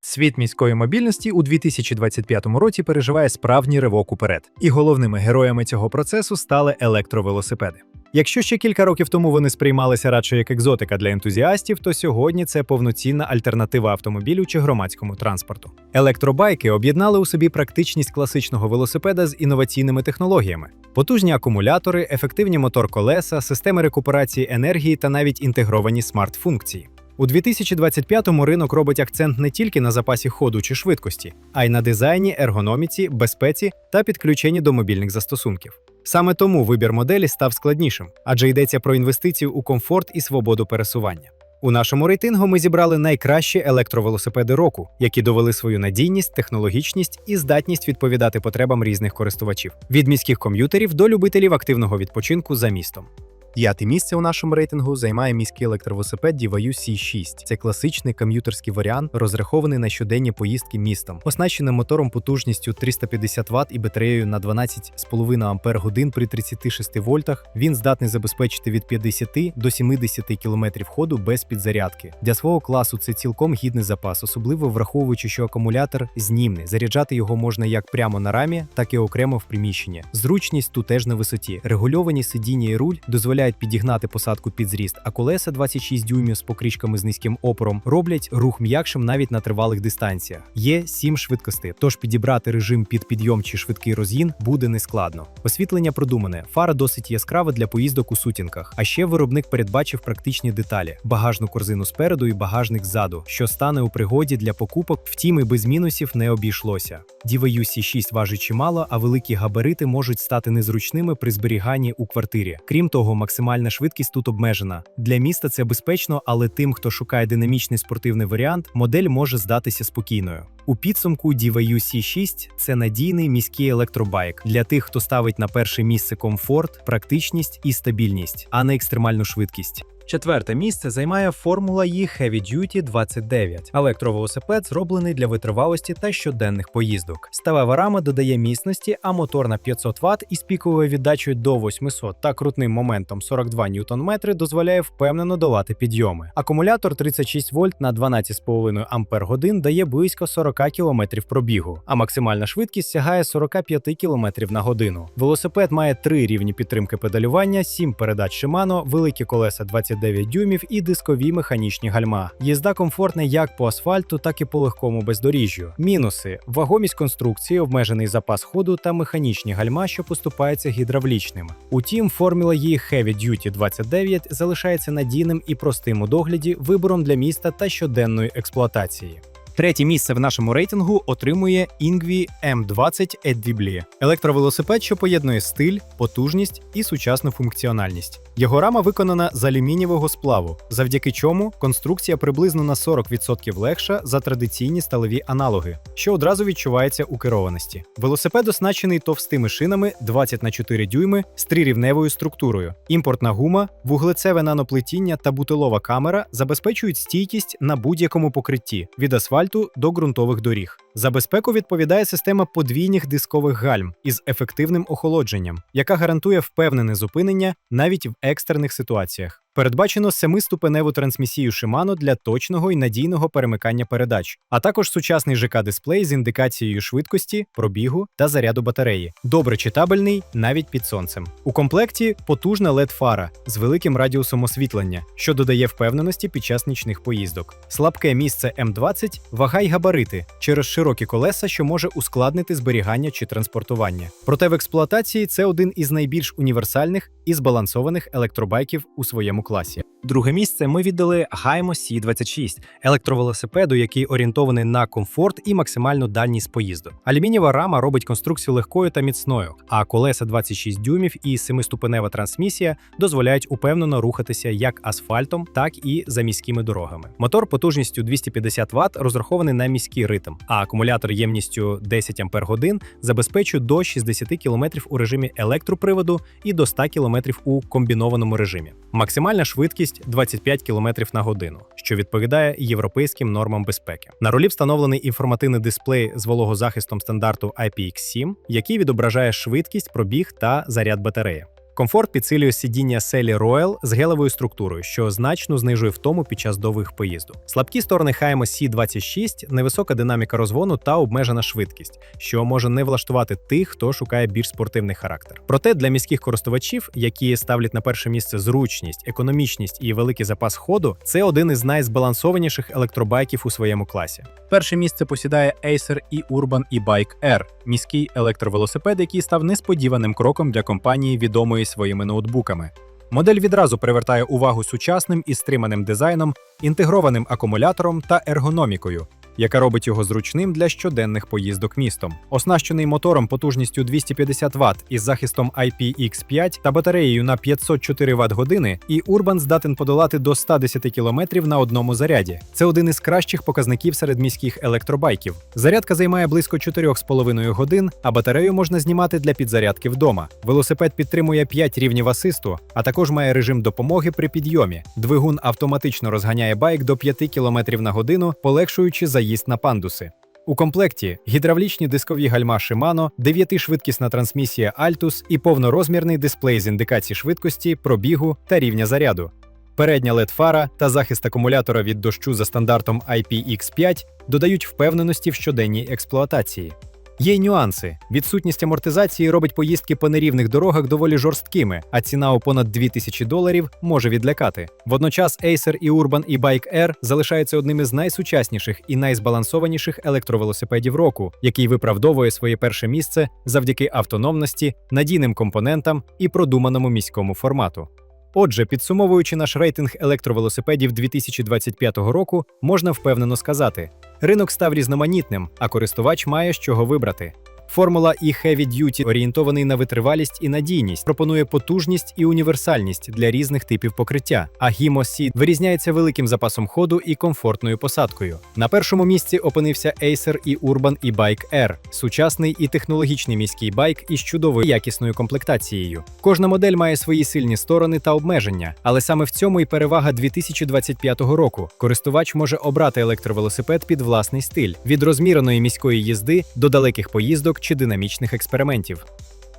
Світ міської мобільності у 2025 році переживає справжній ривок уперед, і головними героями цього процесу стали електровелосипеди. Якщо ще кілька років тому вони сприймалися радше як екзотика для ентузіастів, то сьогодні це повноцінна альтернатива автомобілю чи громадському транспорту. Електробайки об'єднали у собі практичність класичного велосипеда з інноваційними технологіями: потужні акумулятори, ефективні мотор-колеса, системи рекуперації енергії та навіть інтегровані смарт-функції. У 2025-му ринок робить акцент не тільки на запасі ходу чи швидкості, а й на дизайні, ергономіці, безпеці та підключенні до мобільних застосунків. Саме тому вибір моделі став складнішим, адже йдеться про інвестицію у комфорт і свободу пересування. У нашому рейтингу ми зібрали найкращі електровелосипеди року, які довели свою надійність, технологічність і здатність відповідати потребам різних користувачів від міських ком'ютерів до любителів активного відпочинку за містом. П'яте місце у нашому рейтингу займає міський електровелосипед Divayu C6. Це класичний ком'ютерський варіант, розрахований на щоденні поїздки містом, оснащений мотором потужністю 350 Вт і батареєю на 12,5 Ампер годин при 36 вольтах. Він здатний забезпечити від 50 до 70 км ходу без підзарядки. Для свого класу це цілком гідний запас, особливо враховуючи, що акумулятор знімний. Заряджати його можна як прямо на рамі, так і окремо в приміщенні. Зручність тут теж на висоті. Регульовані сидіння і руль дозволяють підігнати посадку під зріст, а колеса 26 дюймів з покришками з низьким опором роблять рух м'якшим навіть на тривалих дистанціях. Є 7 швидкостей, тож підібрати режим під підйом чи швидкий розгін буде нескладно. Освітлення продумане, фара досить яскрава для поїздок у сутінках. А ще виробник передбачив практичні деталі: багажну корзину спереду і багажник ззаду, що стане у пригоді для покупок, втім і без мінусів не обійшлося. Diva C6 важить чимало, а великі габарити можуть стати незручними при зберіганні у квартирі. Крім того, максимальна швидкість тут обмежена. Для міста це безпечно, але тим, хто шукає динамічний спортивний варіант, модель може здатися спокійною. У підсумку Diva C6 – це надійний міський електробайк для тих, хто ставить на перше місце комфорт, практичність і стабільність, а не екстремальну швидкість. Четверте місце займає Формула E Heavy Duty 29. Електровелосипед зроблений для витривалості та щоденних поїздок. Ставева рама додає міцності, а мотор на 500 Вт із піковою віддачею до 800 та крутним моментом 42 Нм дозволяє впевнено долати підйоми. Акумулятор 36 вольт на 12,5 Ампер годин дає близько 40 км пробігу, а максимальна швидкість сягає 45 км на годину. Велосипед має три рівні підтримки педалювання, 7 передач Shimano, великі колеса 20 29 дюймів і дискові механічні гальма. Їзда комфортна як по асфальту, так і по легкому бездоріжжю. Мінуси: вагомість конструкції, обмежений запас ходу та механічні гальма, що поступаються гідравлічним. Утім, формула її Heavy Duty 29 залишається надійним і простим у догляді вибором для міста та щоденної експлуатації. Третє місце в нашому рейтингу отримує Ingvi M20 Edibli. електровелосипед, що поєднує стиль, потужність і сучасну функціональність. Його рама виконана з алюмінієвого сплаву, завдяки чому конструкція приблизно на 40% легша за традиційні сталеві аналоги, що одразу відчувається у керованості. Велосипед оснащений товстими шинами 20 на 4 дюйми з трирівневою структурою. Імпортна гума, вуглецеве наноплетіння та бутилова камера забезпечують стійкість на будь-якому покритті від асфальту до ґрунтових доріг. За безпеку відповідає система подвійних дискових гальм із ефективним охолодженням, яка гарантує впевнене зупинення навіть в екстрених ситуаціях. Передбачено семиступеневу трансмісію Shimano для точного і надійного перемикання передач, а також сучасний ЖК-дисплей з індикацією швидкості, пробігу та заряду батареї. Добре читабельний навіть під сонцем. У комплекті потужна led фара з великим радіусом освітлення, що додає впевненості під час нічних поїздок. Слабке місце М20, вага й габарити через широкі колеса, що може ускладнити зберігання чи транспортування. Проте в експлуатації це один із найбільш універсальних і збалансованих електробайків у своєму класі. Друге місце ми віддали Gaimo C26 електровелосипеду, який орієнтований на комфорт і максимальну дальність поїзду. Алюмінієва рама робить конструкцію легкою та міцною, а колеса 26 дюймів і семиступенева трансмісія дозволяють упевнено рухатися як асфальтом, так і за міськими дорогами. Мотор потужністю 250 Вт розрахований на міський ритм, а акумулятор ємністю 10 Ампер годин забезпечує до 60 км у режимі електроприводу і до 100 км у комбінованому режимі. Максимальна швидкість 25 км на годину, що відповідає європейським нормам безпеки. На рулі встановлений інформативний дисплей з вологозахистом стандарту IPX7, який відображає швидкість, пробіг та заряд батареї. Комфорт підсилює сидіння селі Royal з гелевою структурою, що значно знижує втому під час довгих поїздок. Слабкі сторони HMO C26 – невисока динаміка розгону та обмежена швидкість, що може не влаштувати тих, хто шукає більш спортивний характер. Проте для міських користувачів, які ставлять на перше місце зручність, економічність і великий запас ходу, це один із найзбалансованіших електробайків у своєму класі. Перше місце посідає Acer e-Urban e-Bike R – міський електровелосипед, який став несподіваним кроком для компанії, відомої своїми ноутбуками. Модель відразу привертає увагу сучасним і стриманим дизайном, інтегрованим акумулятором та ергономікою, яка робить його зручним для щоденних поїздок містом. Оснащений мотором потужністю 250 Вт із захистом IPX5 та батареєю на 504 Вт години, і Urban здатен подолати до 110 км на одному заряді. Це один із кращих показників серед міських електробайків. Зарядка займає близько 4,5 годин, а батарею можна знімати для підзарядки вдома. Велосипед підтримує 5 рівнів асисту, а також має режим допомоги при підйомі. Двигун автоматично розганяє байк до 5 км на годину, полегшуючи заїзд на пандуси. У комплекті гідравлічні дискові гальма Shimano, 9-швидкісна трансмісія Altus і повнорозмірний дисплей з індикацій швидкості, пробігу та рівня заряду. Передня LED-фара та захист акумулятора від дощу за стандартом IPX5 додають впевненості в щоденній експлуатації. Є й нюанси. Відсутність амортизації робить поїздки по нерівних дорогах доволі жорсткими, а ціна у понад 2000 доларів може відлякати. Водночас Acer і Urban і Bike Air залишаються одним із найсучасніших і найзбалансованіших електровелосипедів року, який виправдовує своє перше місце завдяки автономності, надійним компонентам і продуманому міському формату. Отже, підсумовуючи наш рейтинг електровелосипедів 2025 року, можна впевнено сказати: ринок став різноманітним, а користувач має з чого вибрати. Формула e Heavy Duty орієнтований на витривалість і надійність, пропонує потужність і універсальність для різних типів покриття. А Himo C вирізняється великим запасом ходу і комфортною посадкою. На першому місці опинився Acer і Urban e-Bike R – сучасний і технологічний міський байк із чудовою якісною комплектацією. Кожна модель має свої сильні сторони та обмеження, але саме в цьому і перевага 2025 року. Користувач може обрати електровелосипед під власний стиль від розміреної міської їзди до далеких поїздок чи динамічних експериментів.